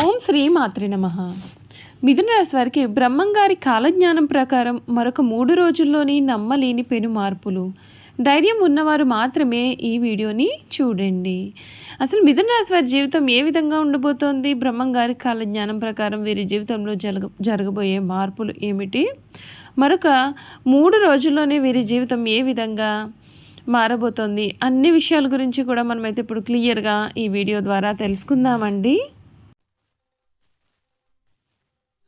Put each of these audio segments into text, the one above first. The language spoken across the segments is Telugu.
ఓం శ్రీ మాత్రి నమ. మిథున రాశి వారికి బ్రహ్మంగారి కాలజ్ఞానం ప్రకారం మరొక మూడు రోజుల్లోని నమ్మలేని పెను మార్పులు. ధైర్యం ఉన్నవారు మాత్రమే ఈ వీడియోని చూడండి. అసలు మిథున రాశి వారి జీవితం ఏ విధంగా ఉండబోతోంది? బ్రహ్మంగారి కాలజ్ఞానం ప్రకారం వీరి జీవితంలో జరగ జరగబోయే మార్పులు ఏమిటి? మరొక మూడు రోజుల్లోనే వీరి జీవితం ఏ విధంగా మారబోతోంది? అన్ని విషయాల గురించి కూడా మనమైతే ఇప్పుడు క్లియర్గా ఈ వీడియో ద్వారా తెలుసుకుందామండి.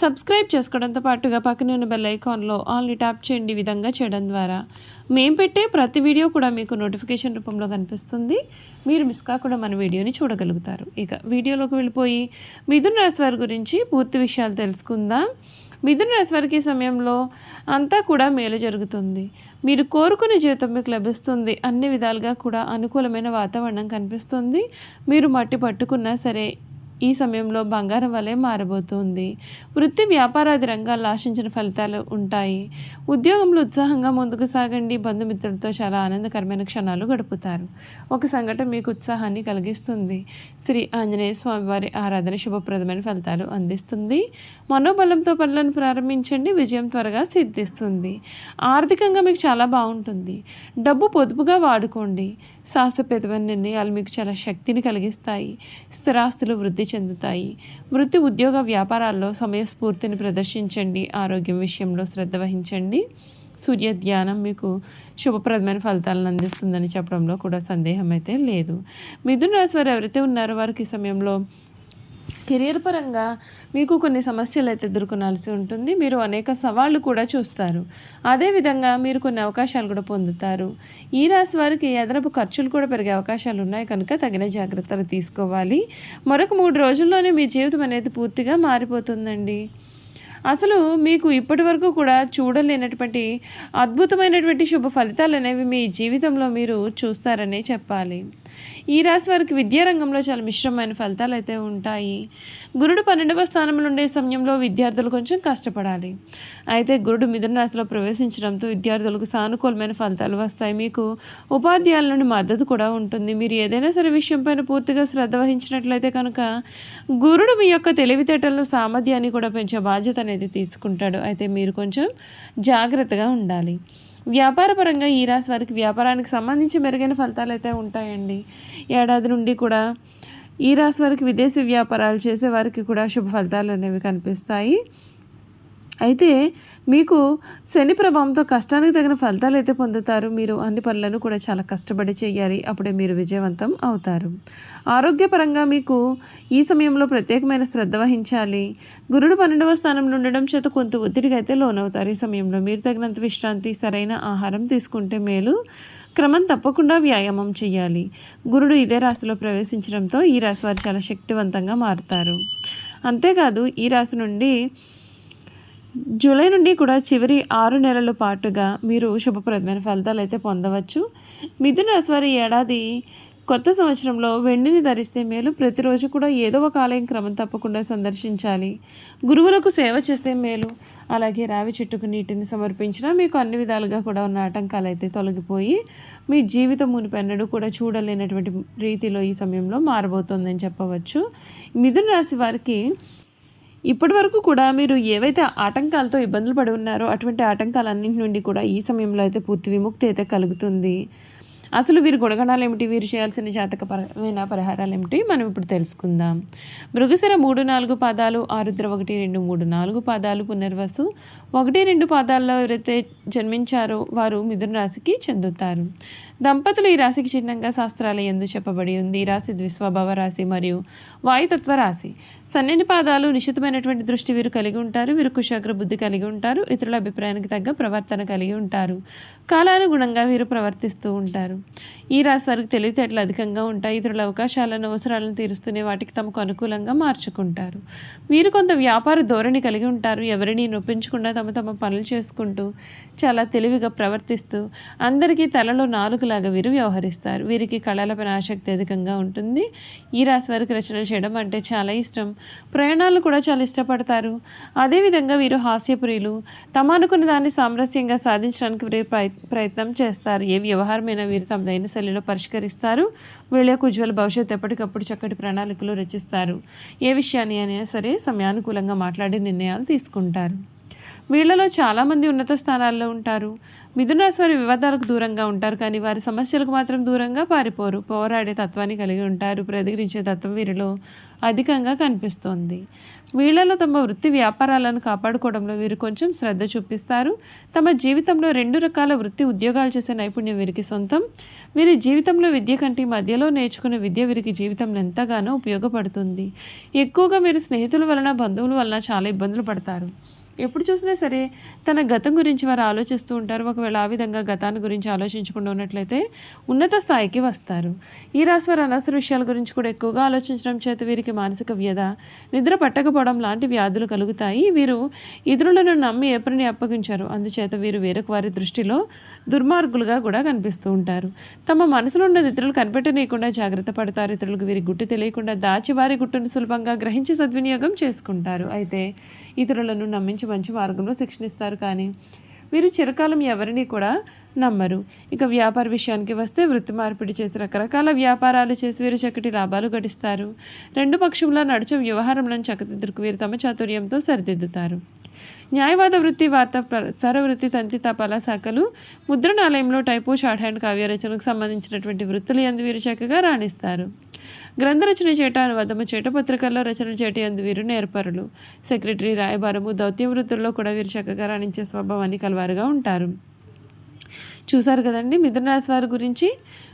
సబ్స్క్రైబ్ చేసుకోవడంతో పాటుగా పక్కనే ఉన్న బెల్ ఐకాన్లో ఆల్ని ట్యాప్ చేయండి విధంగా చేయడం ద్వారా. మేము పెట్టే ప్రతి వీడియో కూడా మీకు నోటిఫికేషన్ రూపంలో కనిపిస్తుంది. మీరు మిస్ కాకుండా మన వీడియోని చూడగలుగుతారు. ఇక వీడియోలోకి వెళ్ళిపోయి మిథున రాశి వారి గురించి పూర్తి విషయాలు తెలుసుకుందాం. మిథున రాశి వారికి సమయంలో అంతా కూడా మేలు జరుగుతుంది. మీరు కోరుకునే జీవితం మీకు లభిస్తుంది. అన్ని విధాలుగా కూడా అనుకూలమైన వాతావరణం కనిపిస్తుంది. మీరు మట్టి పట్టుకున్నా సరే ఈ సమయంలో బంగారం వలె మారబోతుంది. వృత్తి వ్యాపారాది రంగాల్లో ఆశించిన ఫలితాలు ఉంటాయి. ఉద్యోగంలో ఉత్సాహంగా ముందుకు సాగండి. బంధుమిత్రులతో చాలా ఆనందకరమైన క్షణాలు గడుపుతారు. ఒక సంఘటన మీకు ఉత్సాహాన్ని కలిగిస్తుంది. శ్రీ ఆంజనేయ స్వామి వారి ఆరాధన శుభప్రదమైన ఫలితాలు అందిస్తుంది. మనోబలంతో పనులను ప్రారంభించండి. విజయం త్వరగా సిద్ధిస్తుంది. ఆర్థికంగా మీకు చాలా బాగుంటుంది. డబ్బు పొదుపుగా వాడుకోండి. శాశ్వతమైన నిర్ణయాలు మీకు చాలా శక్తిని కలిగిస్తాయి. స్థిరాస్తులు వృద్ధి చెందుతాయి. వృత్తి ఉద్యోగ వ్యాపారాల్లో సమయస్ఫూర్తిని ప్రదర్శించండి. ఆరోగ్యం విషయంలో శ్రద్ధ వహించండి. సూర్య ధ్యానం మీకు శుభప్రదమైన ఫలితాలను అందిస్తుందని చెప్పడంలో కూడా సందేహం అయితే లేదు. మిథున రాశి వారు ఎవరైతే ఉన్నారో వారికి ఈ సమయంలో కెరీర్ పరంగా మీకు కొన్ని సమస్యలు అయితే ఎదుర్కొనాల్సి ఉంటుంది. మీరు అనేక సవాళ్ళు కూడా చూస్తారు. అదేవిధంగా మీరు కొన్ని అవకాశాలు కూడా పొందుతారు. ఈ రాశి వారికి అదనపు ఖర్చులు కూడా పెరిగే అవకాశాలు ఉన్నాయి. కనుక తగిన జాగ్రత్తలు తీసుకోవాలి. మరొక మూడు రోజుల్లోనే మీ జీవితం అనేది పూర్తిగా మారిపోతుందండి. అసలు మీకు ఇప్పటి వరకు కూడా చూడలేనటువంటి అద్భుతమైనటువంటి శుభ ఫలితాలు అనేవి మీ జీవితంలో మీరు చూస్తారనే చెప్పాలి. ఈ రాశి వారికి విద్యారంగంలో చాలా మిశ్రమైన ఫలితాలు అయితే ఉంటాయి. గురుడు పన్నెండవ స్థానంలో ఉండే సమయంలో విద్యార్థులు కొంచెం కష్టపడాలి. అయితే గురుడు మిథున రాశిలో ప్రవేశించడంతో విద్యార్థులకు సానుకూలమైన ఫలితాలు వస్తాయి. మీకు ఉపాధ్యాయుల నుండి మద్దతు కూడా ఉంటుంది. మీరు ఏదైనా సరే విషయంపైన పూర్తిగా శ్రద్ధ వహించినట్లయితే కనుక గురుడు మీ యొక్క తెలివితేటలను సామర్థ్యాన్ని కూడా పెంచే బాధ్యత అనేది తీసుకుంటాడు. అయితే మీరు కొంచెం జాగ్రత్తగా ఉండాలి. వ్యాపారపరంగా ఈ రాశి వారికి వ్యాపారానికి సంబంధించి మెరుగైన ఫలితాలు అయితే ఉంటాయండి. ఏడాది నుండి కూడా ఈ రాశి వారికి విదేశీ వ్యాపారాలు చేసే వారికి కూడా శుభ ఫలితాలు అనేవి కనిపిస్తాయి. అయితే మీకు శని ప్రభావంతో కష్టానికి తగిన ఫలితాలు అయితే పొందుతారు. మీరు అన్ని పనులను కూడా చాలా కష్టపడి చేయాలి. అప్పుడే మీరు విజయవంతం అవుతారు. ఆరోగ్యపరంగా మీకు ఈ సమయంలో ప్రత్యేకమైన శ్రద్ధ వహించాలి. గురుడు పన్నెండవ స్థానంలో ఉండడం చేత కొంత ఒత్తిడికి అయితే లోనవుతారు. ఈ సమయంలో మీరు తగినంత విశ్రాంతి సరైన ఆహారం తీసుకుంటే మేలు. క్రమం తప్పకుండా వ్యాయామం చేయాలి. గురుడు ఇదే రాశిలో ప్రవేశించడంతో ఈ రాశి వారు చాలా శక్తివంతంగా మారుతారు. అంతేకాదు ఈ రాశి నుండి జూలై నుండి కూడా చివరి ఆరు నెలల పాటుగా మీరు శుభప్రదమైన ఫలితాలు అయితే పొందవచ్చు. మిథున రాశి వారి ఏడాది కొత్త సంవత్సరంలో వెండిని ధరిస్తే మేలు. ప్రతిరోజు కూడా ఏదో ఒక ఆలయం క్రమం తప్పకుండా సందర్శించాలి. గురువులకు సేవ చేస్తే మేలు. అలాగే రావి చెట్టుకు నీటిని సమర్పించినా మీకు అన్ని విధాలుగా కూడా ఉన్న ఆటంకాలు అయితే తొలగిపోయి మీ జీవితం మునిపెన్నడూ కూడా చూడలేనటువంటి రీతిలో ఈ సమయంలో మారబోతోందని చెప్పవచ్చు. మిథున రాశి వారికి ఇప్పటి వరకు కూడా మీరు ఏవైతే ఆటంకాలతో ఇబ్బందులు పడి ఉన్నారో అటువంటి ఆటంకాలన్నింటి నుండి కూడా ఈ సమయంలో అయితే పూర్తి విముక్తి అయితే కలుగుతుంది. అసలు వీరి గుణగణాలు ఏమిటి వీరు చేయాల్సిన జాతకపరమైన పరిహారాలు ఏమిటి మనం ఇప్పుడు తెలుసుకుందాం. మృగశిర మూడు నాలుగు పాదాలు ఆరుద్ర ఒకటి రెండు మూడు నాలుగు పాదాలు పునర్వసు ఒకటి రెండు పాదాల్లో ఎవరైతే జన్మించారో వారు మిథున రాశికి చెందుతారు. దంపతులు ఈ రాశికి చిహ్నంగా శాస్త్రాల ఎందు చెప్పబడి ఉంది. ఈ రాశి ద్విస్వభావ రాశి మరియు వాయుతత్వ రాశి. సన్నని పాదాలు నిశ్చితమైనటువంటి దృష్టి వీరు కలిగి ఉంటారు. వీరు కుశాగ్ర బుద్ధి కలిగి ఉంటారు. ఇతరుల అభిప్రాయానికి తగ్గ ప్రవర్తన కలిగి ఉంటారు. కాలానుగుణంగా వీరు ప్రవర్తిస్తూ ఉంటారు. ఈ రాశి వారికి తెలివితేటలు అధికంగా ఉంటాయి. ఇతరుల అవకాశాలను అవసరాలను తీరుస్తూనే వాటికి తమకు అనుకూలంగా మార్చుకుంటారు. వీరు కొంత వ్యాపార ధోరణి కలిగి ఉంటారు. ఎవరిని నొప్పించకుండా తమ తమ పనులు చేసుకుంటూ చాలా తెలివిగా ప్రవర్తిస్తూ అందరికీ తలలో నాలుగులాగా వీరు వ్యవహరిస్తారు. వీరికి కళలపైన ఆసక్తి అధికంగా ఉంటుంది. ఈ రాశి వారికి రచనలు చేయడం అంటే చాలా ఇష్టం. ప్రయాణాలు కూడా చాలా ఇష్టపడతారు. అదేవిధంగా వీరు హాస్యప్రియులు. తమ అనుకున్న దాన్ని సామరస్యంగా సాధించడానికి వీరు ప్రయత్నం చేస్తారు. ఏ వ్యవహారమైనా వీరు తమదైన శైలిలో పరిష్కరిస్తారు. వీళ్ళ యొక్క ఉజ్వల భవిష్యత్తు ఎప్పటికప్పుడు చక్కటి ప్రణాళికలు రచిస్తారు. ఏ విషయాన్ని అయినా సరే సమయానుకూలంగా మాట్లాడి నిర్ణయాలు తీసుకుంటారు. వీళ్ళలో చాలామంది ఉన్నత స్థానాల్లో ఉంటారు. మిథునరాశి వారి వివాదాలకు దూరంగా ఉంటారు. కానీ వారి సమస్యలకు మాత్రం దూరంగా పారిపోరు. పోరాడే తత్వాన్ని కలిగి ఉంటారు. ప్రతిఘటించే తత్వం వీరిలో అధికంగా కనిపిస్తోంది. వీళ్ళలో తమ వృత్తి వ్యాపారాలను కాపాడుకోవడంలో వీరు కొంచెం శ్రద్ధ చూపిస్తారు. తమ జీవితంలో రెండు రకాల వృత్తి ఉద్యోగాలు చేసే నైపుణ్యం వీరికి సొంతం. వీరి జీవితంలో విద్య కంటే మధ్యలో నేర్చుకున్న విద్య వీరికి జీవితంలో ఎంతగానో ఉపయోగపడుతుంది. ఎక్కువగా మీరు స్నేహితుల వలన బంధువుల వలన చాలా ఇబ్బందులు పడతారు. ఎప్పుడు చూసినా సరే తన గతం గురించి వారు ఆలోచిస్తూ ఉంటారు. ఒకవేళ ఆ విధంగా గతాన్ని గురించి ఆలోచించకుండా ఉన్నట్లయితే ఉన్నత స్థాయికి వస్తారు. ఈ రాశి వారు అనవసర విషయాల గురించి కూడా ఎక్కువగా ఆలోచించడం చేత వీరికి మానసిక వ్యధ నిద్ర పట్టకపోవడం లాంటి వ్యాధులు కలుగుతాయి. వీరు ఇతరులను నమ్మి ఏ అప్పగించారు. అందుచేత వీరు వేరొక వారి దృష్టిలో దుర్మార్గులుగా కూడా కనిపిస్తూ ఉంటారు. తమ మనసులో ఉన్నది ఇతరులు కనిపెట్టనీయకుండా జాగ్రత్త పడతారు. ఇతరులకు వీరి గుట్టు తెలియకుండా దాచి వారి గుట్టును సులభంగా గ్రహించి సద్వినియోగం చేసుకుంటారు. అయితే ఇతరులను నమ్మించి మంచి మార్గంలో శిక్షణిస్తారు కానీ వీరు చిరకాలం ఎవరిని కూడా నమ్మరు. ఇక వ్యాపార విషయానికి వస్తే వృత్తి మార్పిడి చేసి రకరకాల వ్యాపారాలు చేసి వీరు చక్కటి లాభాలు గడిస్తారు. రెండు పక్షంలో నడిచే వ్యవహారంలో చక్కదిద్దుకు వీరు తమ చాతుర్యంతో సరిదిద్దుతారు. న్యాయవాద వృత్తి వార్త ప్రసార వృత్తి తంతి తపాలా శాఖలు ముద్రణాలయంలో టైపు షార్ట్ హ్యాండ్ కావ్య రచనకు సంబంధించినటువంటి వృత్తులు ఎందు వీరు చక్కగా రాణిస్తారు. గ్రంథ రచన చేట అనువాదము చేట పత్రికల్లో రచనలు చేట ఎందు వీరు నేర్పరులు. సెక్రటరీ రాయబారము దౌత్య వృత్తుల్లో కూడా వీరు చక్కగా రాణించే స్వభావాన్ని కలవారుగా ఉంటారు. చూశారు కదండి మిథున రాశి వారి గురించి?